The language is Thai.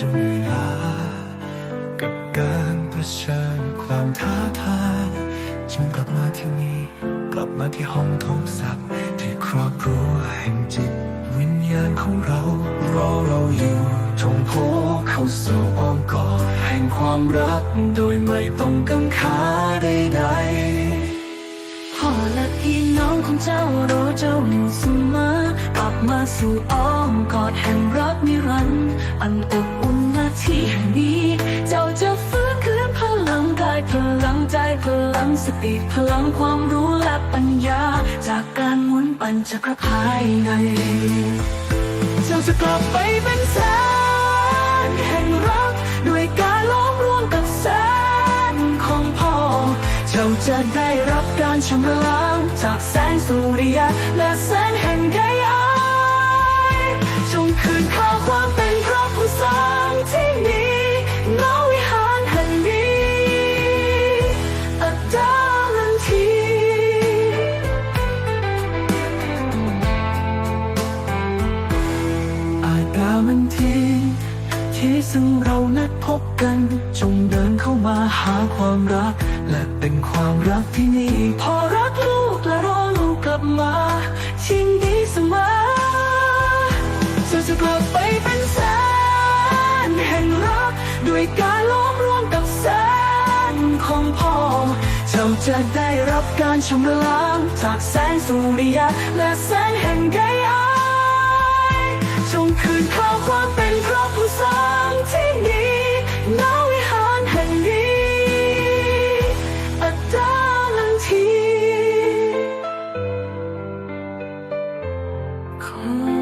จะเหนื่อยล้ากับการเผชิญความท้าทายจึงกลับมาที่นี่กลับมาที่ห้องทงศักดิ์ที่ครอบครัวแห่งจิต วิญญาณของเรารอเราอยู่จงโผล่เข้าสู่อ้อมกอดแห่งความรัก โดยไม่ต้องกังขาใดๆพ่อและพี่น้องของเจ้ารอเจ้าอยู่เสมอกลับมาสู่อ้อ มกอดแห่งรักนิรันดร์อันอบอุ่นนาทีแห่งนี้ เจ้าจะฟื้นคืนพลังกายพลังใจพลังสติพลังความรู้และปัญญา จากการหมุนปัญจกรภายใน เจ้าจะกลับไปเป็นแสงแห่งรักด้วยการล้อมรวมกับแสงของพ่อ เจ้าจะได้รับการชำระล้างจากแสงสุริยะและแสงแห่งไกาย ซึ่งเรานัดพบกัน จงเดินเข้ามาหาความรัก และเป็นความรักที่นี่ พอรักลูกและรอลูกกลับมาที่นี้เสมอเจ้าจะกลับไปเป็นแสนแห่งรัก ด้วยการล้อมรวมกับแสนของพ่อเจ้าจะได้รับการชำระล้างจากแสงสุริยะและแสงแห่งไกอายจงคืนเข้า ทีขอ